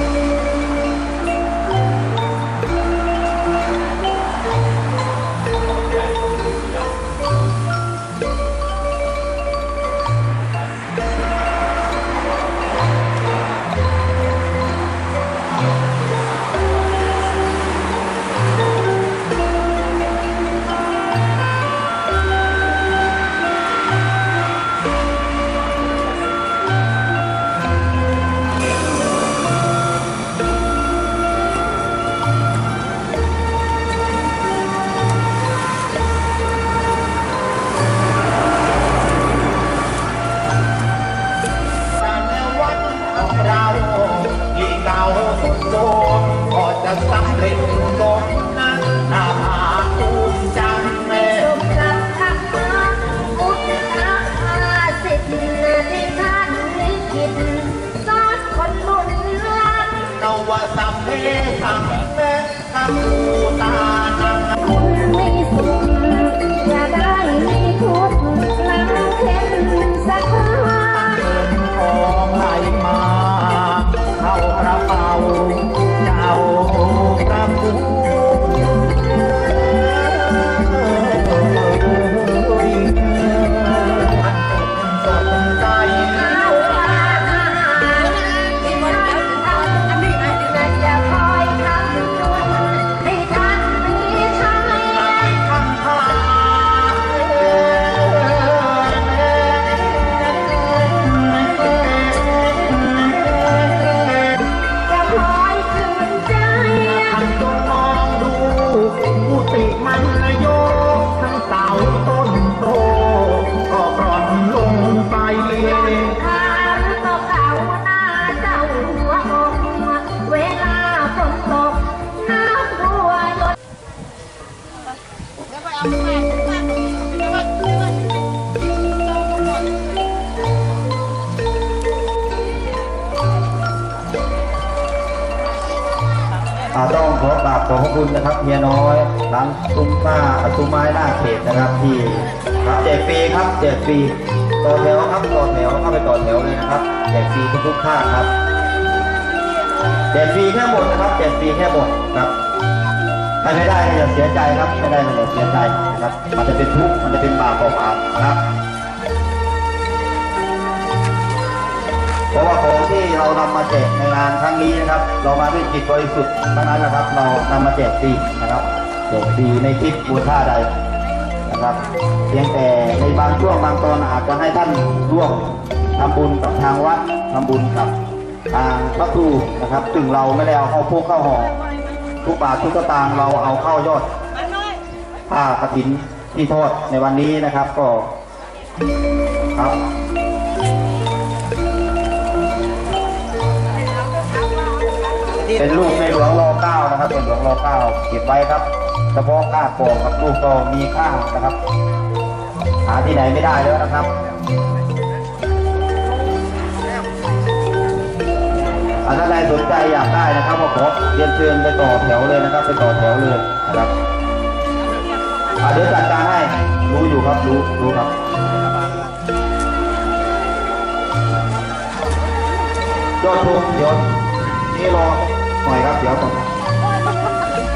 กา สัมเพ ต้องขอกราบขอบพระคุณนะครับเฮียน้อยร้านตุ้มป้าตุ้มไม้หน้าเขตนะครับที่ครับแจกฟรีครับแจกฟรีต่อแถวครับต่อแถวเข้าไปต่อแถวเลยนะครับแจกฟรีทุกๆท่านครับแจกฟรีแค่หมดนะครับแจกฟรีแค่หมดครับ ใครไม่ได้ก็อย่าเสียใจครับไม่ได้ก็อย่าเสียใจนะครับ มันจะเป็นทุกข์มันจะเป็นบาปเปล่าๆนะครับเพราะว่าของที่เรานำมาแจกในงานครั้งนี้นะครับ เรามาด้วยจิตบริสุทธิ์ทั้งนั้นนะครับ เรานำมาแจกฟรีนะครับแจกฟรีในคลิปมูลค่าใดนะครับเพียงแต่ในบางช่วงบางตอนอาจจะให้ท่านร่วมทำบุญกับทางวัดทำบุญกับทางพระครูนะครับ ซึ่งเราไม่ได้เอาเข้าพวกเข้าห่อ ทุกบาททุกสตางค์เราเอาเข้ายอดผ้ากฐินที่ทอดในวันนี้นะครับก็ครับเป็นลูกในหลวงรอเก้านะครับเป็นหลวงรอเก้าเก็บไว้ครับเฉพาะก้าโกองกับลูกก็มีค่านะครับ หาที่ไหนไม่ได้แล้วนะครับ อันนั้นใดสนใจอยากได้นะครับก็ขอเรียนเชิญไปต่อแถวเลยนะครับ ไปต่อแถวเลยนะครับอะเดี๋ยวจัดการให้รู้อยู่ครับรู้รู้ครับยอดทุนเดี๋ยวนี่รอหน่อยครับเดี๋ยวก่อน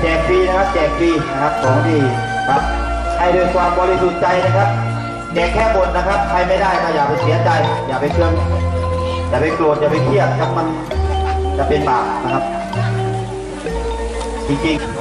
แจกฟรีนะครับแจกฟรีนะครับของดีครับให้ด้วยความบริสุทธิ์ใจนะครับแจกแค่บนนะครับ ใครไม่ได้ก็อย่าไปเสียใจ อย่าไปเครื่องอย่าไปโกรธอย่าไปเครียดครับมัน จะเป็นบาปนะครับ จริงๆ